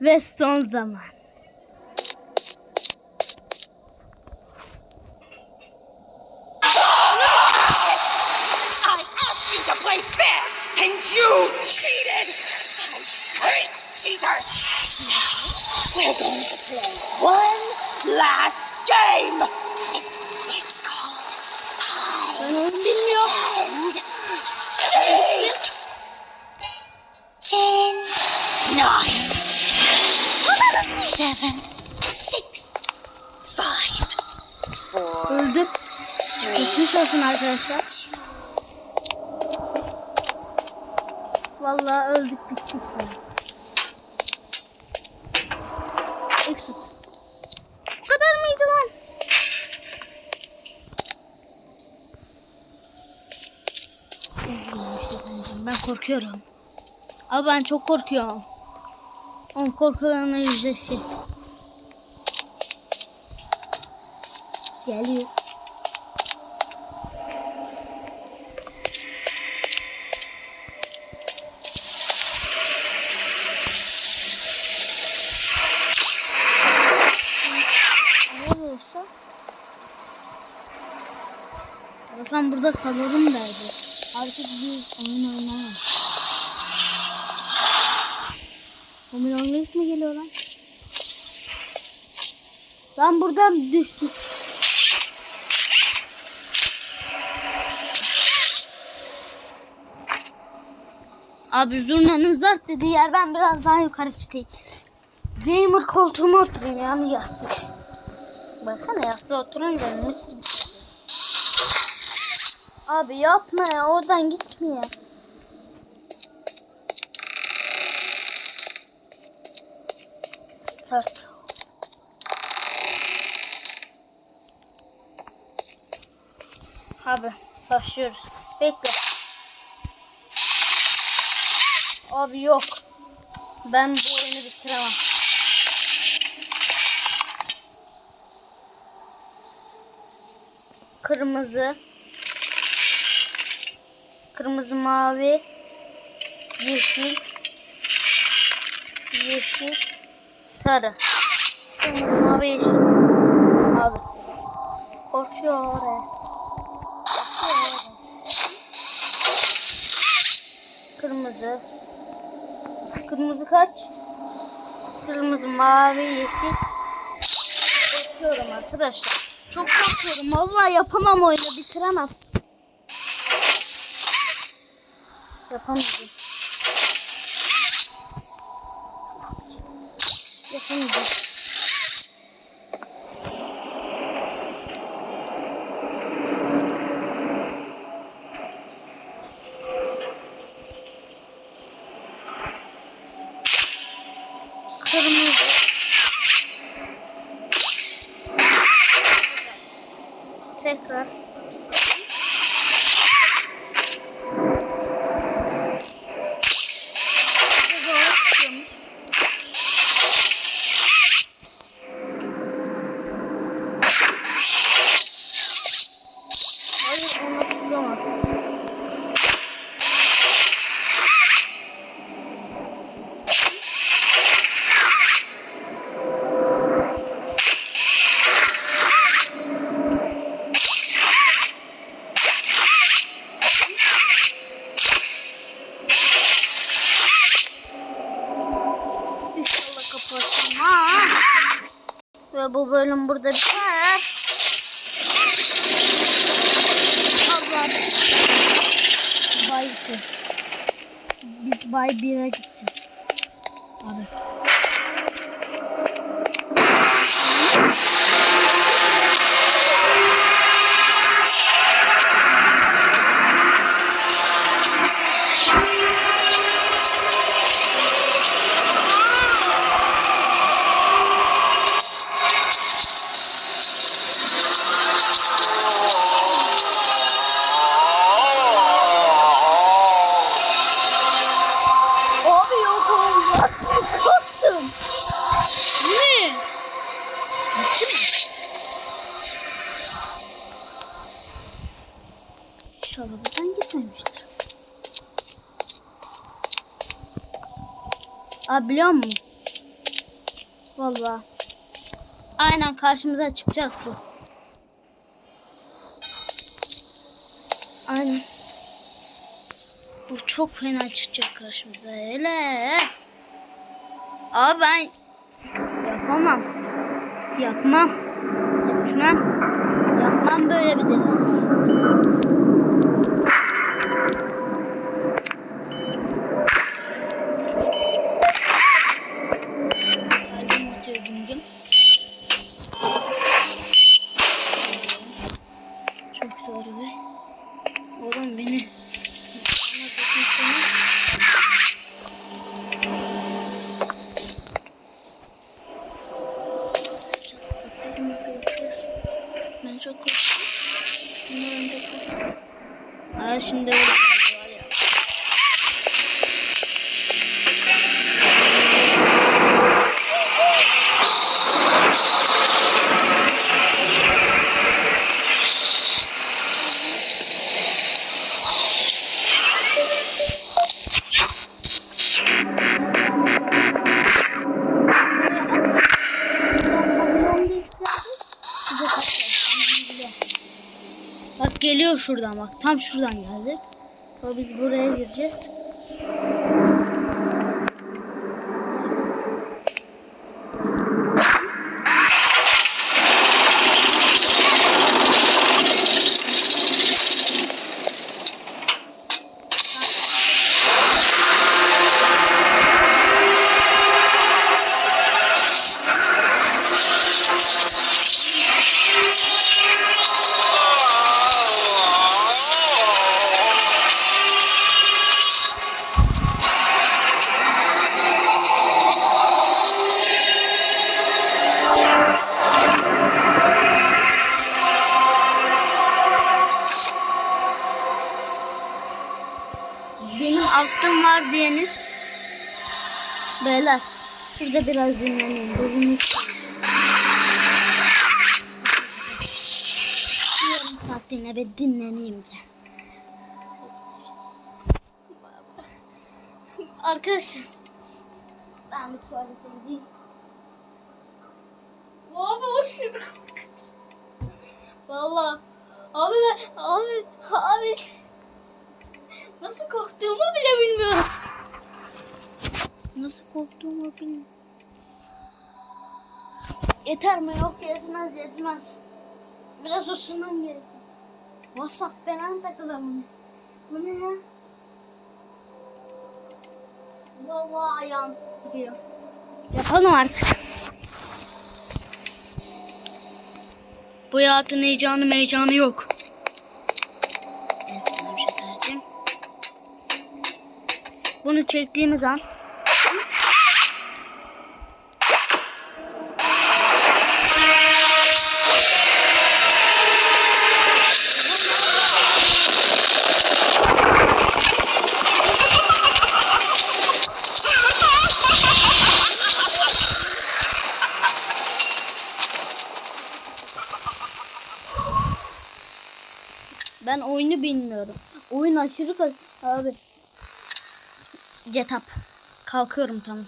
Ve son zaman. Arkadaşlar. Vallahi öldük bittik ya. Exit. Bu kadar mıydı lan? Ben korkuyorum. Abi ben çok korkuyorum. Onun korkularına yüzleşeceğiz. Geliyor. Kalırım derdi. Artık bir oyun oynamam. Oynayış mı geliyor lan? Ben buradan düştüm. Abi zurnanın zart dediği yer ben biraz daha yukarı çıkayım. Gamer koltuğuma oturayım yani yastık. Baksana yastığa oturunca misin? Abi yapma ya oradan gitme ya. Start. Abi başlıyoruz. Bekle. Abi yok. Ben bu oyunu bitiremem. Kırmızı. Kırmızı, mavi, yeşil, yeşil, sarı. Kırmızı, mavi, yeşil. Abi. Korkuyor. Kırmızı. Kırmızı kaç? Kırmızı, mavi, yeşil. Korkuyorum arkadaşlar. Çok korkuyorum. Vallahi yapamam oyunu bitiremem. The. Ve bu bölüm burada biter. Allah. Bay 2. Biz Bay 1'e gideceğiz. Abi. Abi biliyor musun? Vallahi. Aynen karşımıza çıkacak bu. Aynen. Bu çok fena çıkacak karşımıza. Hele. Abi ben yapamam. Yapmam. Etmem. Yapmam böyle bir deney. Bak geliyor şuradan bak. Tam şuradan geldik. Sonra biz buraya gireceğiz. Benim aklım var diyeniz. Beyler. Şurada biraz dinlenin. Gözümü Yarım saat yine bir dinleneyim de. Arkadaşlar. Ben bir tuvalete gideyim. Abi hoş Valla. Abi ben, abi, abi. Korktuğumu bile bilmiyorum. Nasıl korktuğumu bilmiyorum. Yeter mi? Yok yetmez yetmez. Biraz ısınmam gerekiyor. WhatsApp falan takılalım. Bu ne ya? Vallahi ayağım gidiyor. Yapalım artık. Bu hayatın heyecanı meyecanı yok. Bunu çektiğimiz an Ben oyunu bilmiyorum. Oyun aşırı kas... Abi. Get up. Kalkıyorum tamam.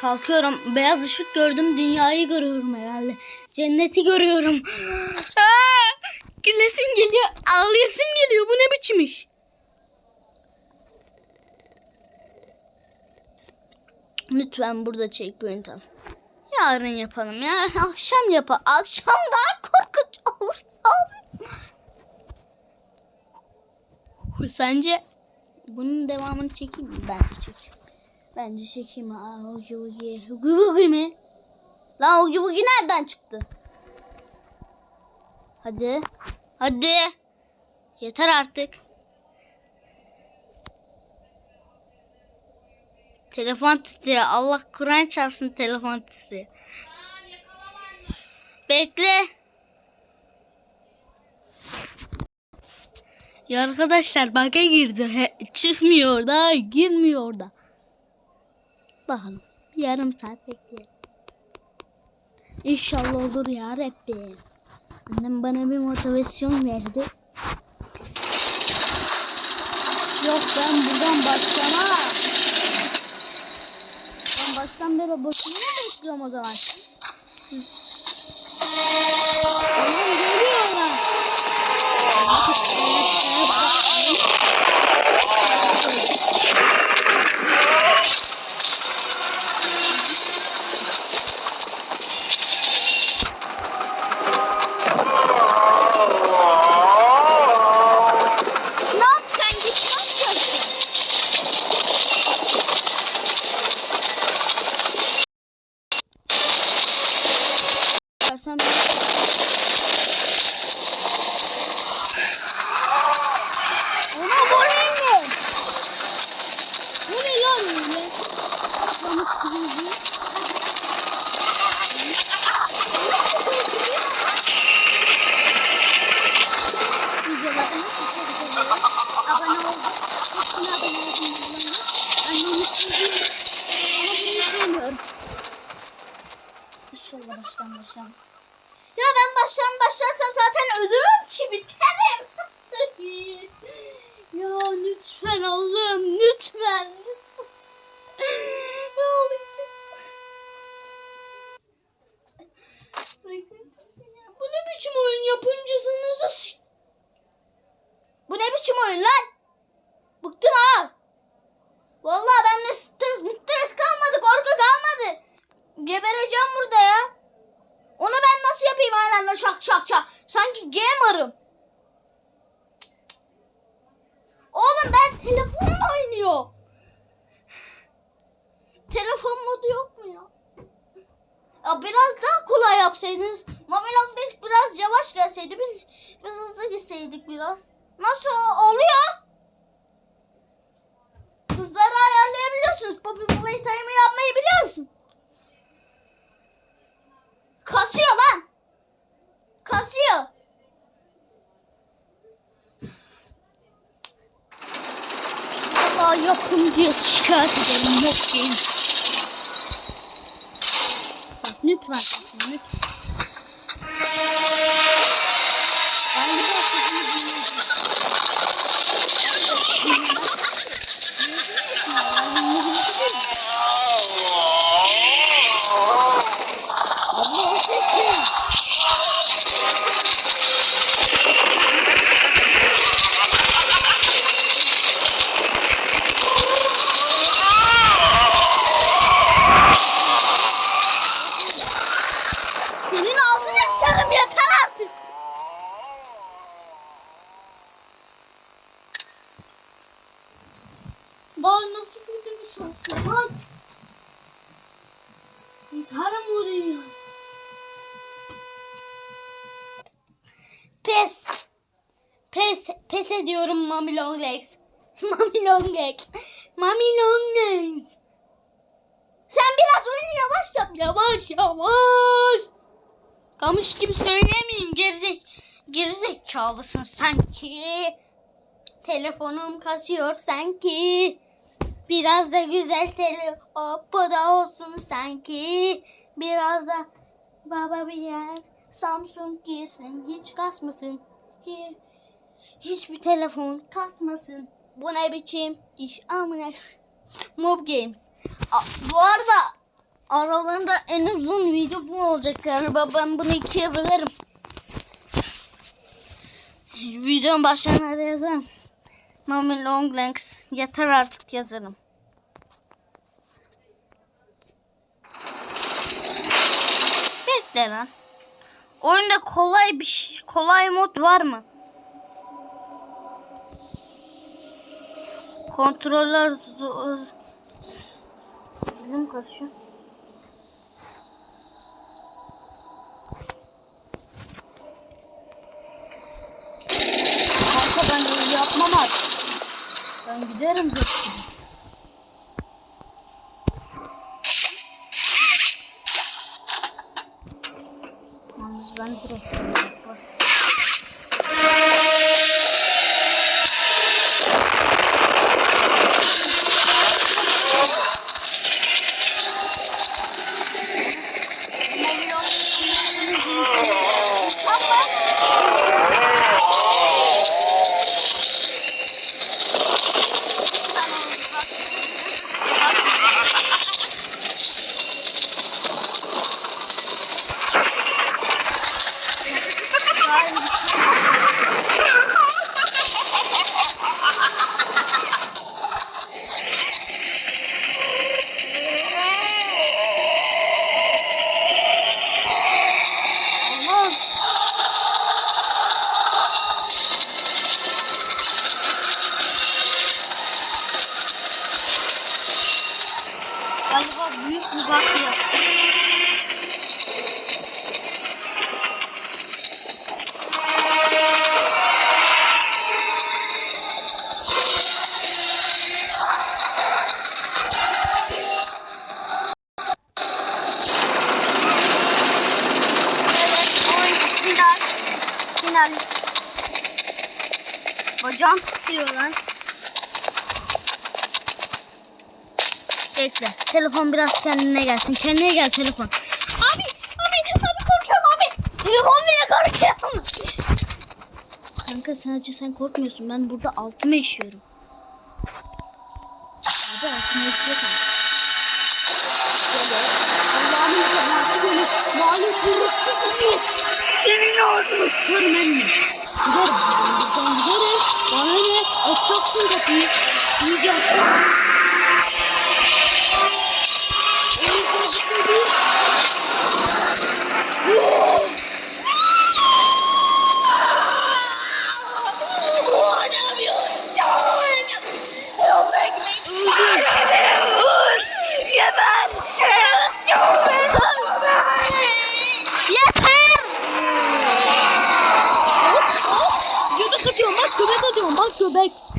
Kalkıyorum. Beyaz ışık gördüm. Dünyayı görüyorum herhalde. Cenneti görüyorum. Gülesim geliyor. Ağlayasım geliyor. Bu ne biçim iş? Lütfen burada checkpoint al. Yarın yapalım ya. Akşam yapalım. Akşam daha korkunç olur. Sence bunun devamını çekeyim mi? Bence çekeyim. Bence çekeyim. Aa, Hugi Hugi. Hugi Hugi mi? Lan Hugi Hugi nereden çıktı? Hadi. Hadi. Yeter artık. Telefon titriyor. Allah Kur'an çarpsın telefon titriyor. Bekle. Ya arkadaşlar bug'a girdi. He, çıkmıyor da girmiyor da. Bakalım. Yarım saat bekleyelim. İnşallah olur ya Rabbi. Annem bana bir motivasyon verdi. Yok ben buradan başlamam. Ben baş baştan beri boşuna bekliyorum o zaman? Hı. Thank you. Lütfen. ne olacak? Bu ne biçim oyun yapımcısınız? s- Bu ne biçim oyun lan? Bıktım ha. Vallahi bende stres, stres kalmadı, korku kalmadı. Gebereceğim burada ya. Onu ben nasıl yapayım aynen şak şak şak. Sanki gamer'ım. Oğlum ben telefonla oynuyor. Telefon modu yok mu ya? Ya biraz daha yapsaydınız. Mami Longlegs biraz yavaş gelseydi biz biz hızlı gitseydik biraz. Nasıl oluyor? Hızları ayarlayabiliyorsunuz. Poppy Playtime'ı yapmayı biliyorsun. Kasıyor lan. Kasıyor. Allah yapımcıya şikayet ederim. Yok değil. Lütfen. Lütfen. Galiba sesini dinleyeceğim. Abla o ses ne? Senin ağzını sıçarım yeter artık. Daha nasıl kötü bir şans lan? Yıkarım bu dünya. Pes. Pes ediyorum Mami Long Legs. Mami Long Legs. Mami Long Legs. Sen biraz oyunu yavaş yap. Yavaş yavaş. Kamış gibi söylemeyeyim. Gerizek, gerizekalısın sanki. Telefonum kasıyor sanki. Biraz da güzel tele da olsun sanki. Biraz da baba bir yer Samsung girsin. Hiç kasmasın. Hi- Hiçbir telefon kasmasın. Bu ne biçim iş amına. Mob Games. A- bu arada aralarında en uzun video bu olacak galiba. Ben bunu ikiye bölerim. Videonun başlarına da yazarım. Mami Long Legs. Yeter artık yazarım. Bekle lan. Oyunda kolay bir şey, kolay mod var mı? Kontroller zor. Dilim kaşıyor. Kanka ben öyle yapmam artık. Ben giderim götürüm. Bekle. Telefon biraz kendine gelsin. Kendine gel telefon. Abi, abi, abi korkuyorum abi. Telefon bile korkuyorum. Kanka sadece sen korkmuyorsun. Ben burada altıma işiyorum. Abi altıma işiyorum. Allah'ım cezası beni. Lanet vuruştu gibi. Senin ağzını sıkarım emmi. Giderim. Giderim. Bana ne? Açacaksın kapıyı. İyice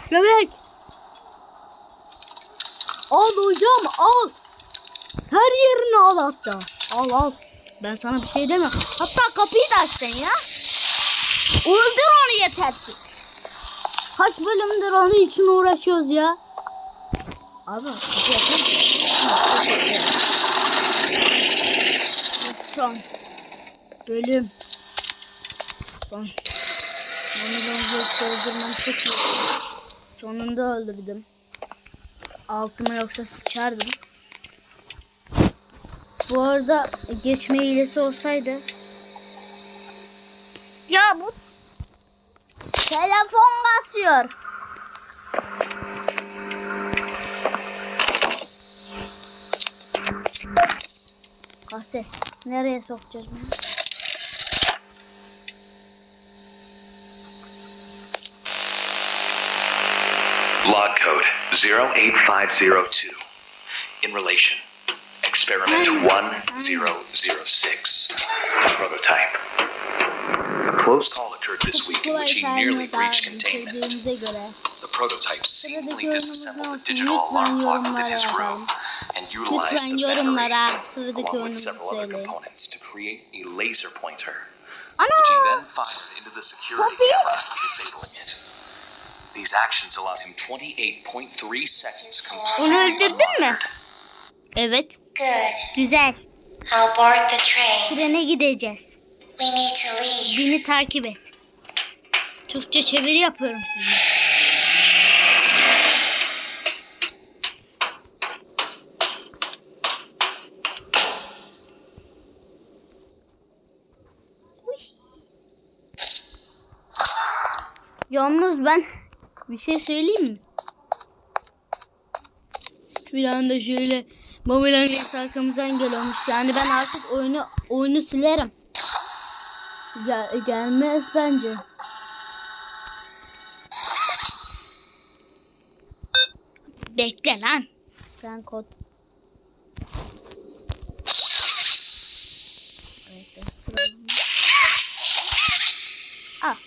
Göbek. Al hocam al. Her yerini al hatta. Al al. Ben sana bir şey demiyorum. Hatta kapıyı da aç sen ya. Öldür onu yeter. Kaç bölümdür onun için uğraşıyoruz ya. Abi? Son bölüm. Son. Onu ben yoksa öldürmem çok iyi. Sonunda öldürdüm. Altıma yoksa sıçardım. Bu arada geçme hilesi olsaydı. Ya bu telefon basıyor. Kaset. Nereye sokacağız bunu? Log code 08502. In relation. Experiment 1006. Prototype. A close call occurred this week in which he nearly breached containment. The prototype seemingly disassembled the digital alarm clock within his room and utilized the battery along with several other components to create a laser pointer, which he then fired into the security camera, Onu öldürdün mü? Evet. Good. Güzel. I'll board the train. Trene gideceğiz. We need to leave. Beni takip et. Türkçe çeviri yapıyorum size. Yalnız ben bir şey söyleyeyim mi? Bir anda şöyle Babylon Games arkamızdan geliyormuş. Yani ben artık oyunu oyunu silerim. Gel, gelmez bence. Bekle lan. Sen kod. Bekle sıralama. Ah.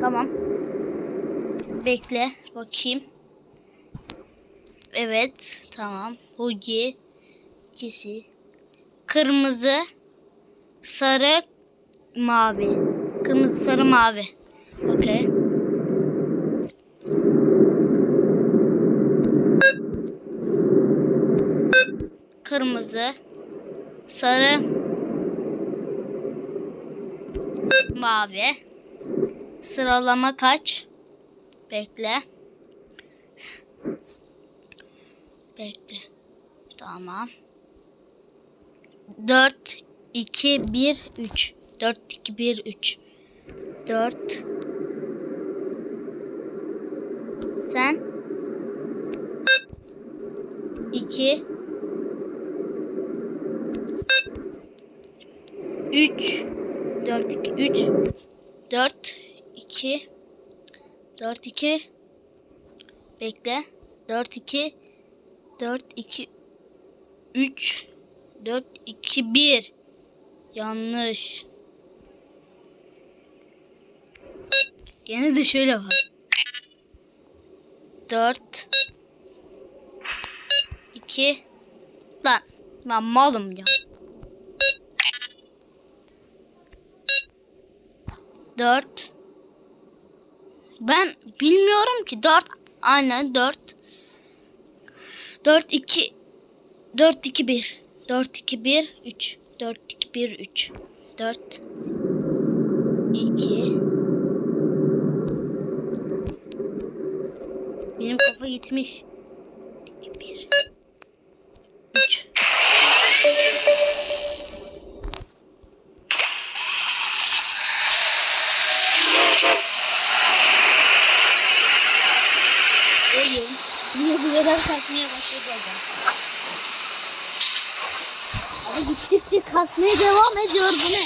Tamam. Bekle bakayım. Evet tamam. Hogi ikisi. Kırmızı, sarı, mavi. Kırmızı, sarı, mavi. Okey. Kırmızı, sarı, mavi. Sıralama kaç? Bekle. Bekle. Tamam. 4 2 1 3. 4 2 1 3. 4 Sen 2 3 4 2 3 4 2 4 2 Bekle. 4 2 4 2 3 4 2 1 Yanlış. Gene de şöyle var. 4 2 Lan ben malım ya. 4 Ben bilmiyorum ki 4 aynen 4 4 2 4 2 1 4 2 1 3 4 2 1 3 4 2 Benim kafa gitmiş. 2 1 3 yine bu kadar kasmaya başladı adam. Abi gittikçe kasmaya devam ediyor bu ne?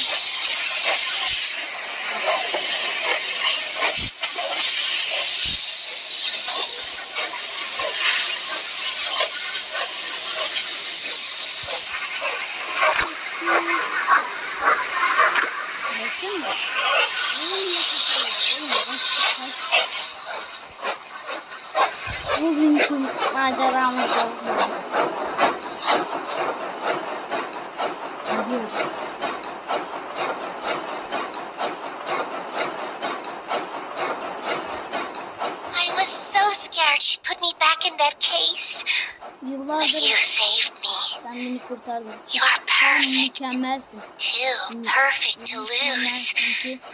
Kurtardın. You are Sen perfect. mükemmelsin. Too perfect to lose.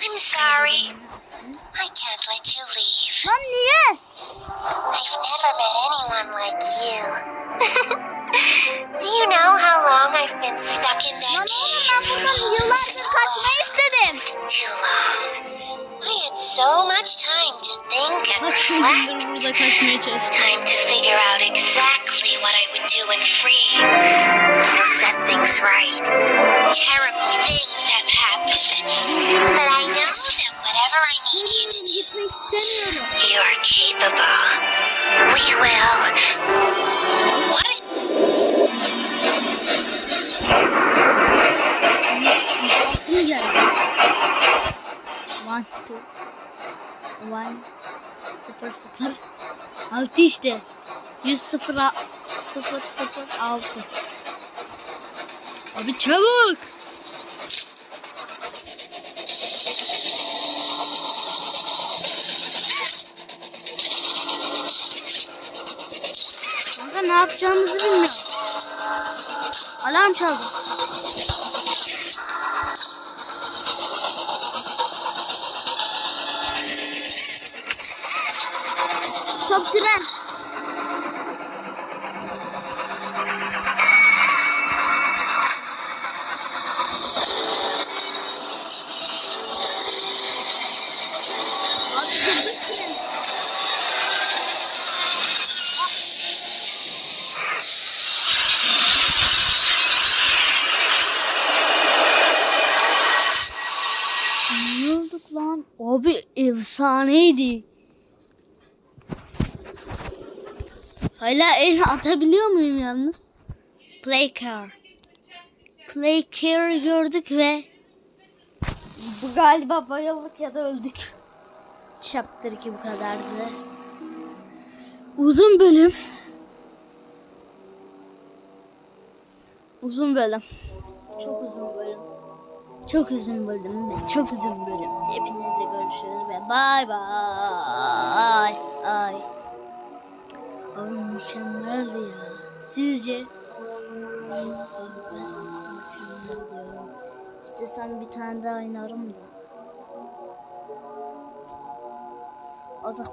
I'm sorry. I can't let you leave. Lan niye? I've never met anyone like you. Do you know how long I've been stuck in that Lan oğlum ben cave? bundan kaçmayı istedim. Too long. So much time to think and reflect. gündür burada kaçmaya çalıştım. Time to figure out exactly what I would do when free. I'll set things right. Terrible things have happened. But I know that whatever I need you to do, you are capable. We will. What? One, sıfır, sıfır. Altı işte. Yüz sıfır, sıfır, sıfır, altı. Abi çabuk. Kanka ne yapacağımızı bilmiyorum. Alarm çaldı. Efsaneydi. Hala el atabiliyor muyum yalnız? Play car. Play car gördük ve bu galiba bayıldık ya da öldük. Chapter 2 bu kadardı. Uzun bölüm. Uzun bölüm. Çok uzun. Çok uzun bölüm çok uzun bölüm. Hepinizle görüşürüz ve bay bay. Ay. Abi mükemmeldi ya. Sizce? Ben mükemmel. İstesem bir tane daha oynarım da. O zaman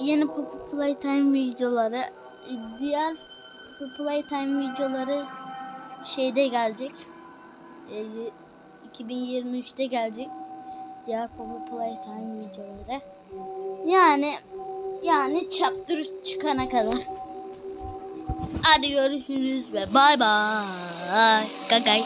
yeni Poppy Playtime videoları diğer Poppy Playtime videoları şeyde gelecek. E, 2023'te gelecek. Diğer Poppy Playtime videoları. Yani yani chapter 3 çıkana kadar. Hadi görüşürüz ve bay bay. Gagay.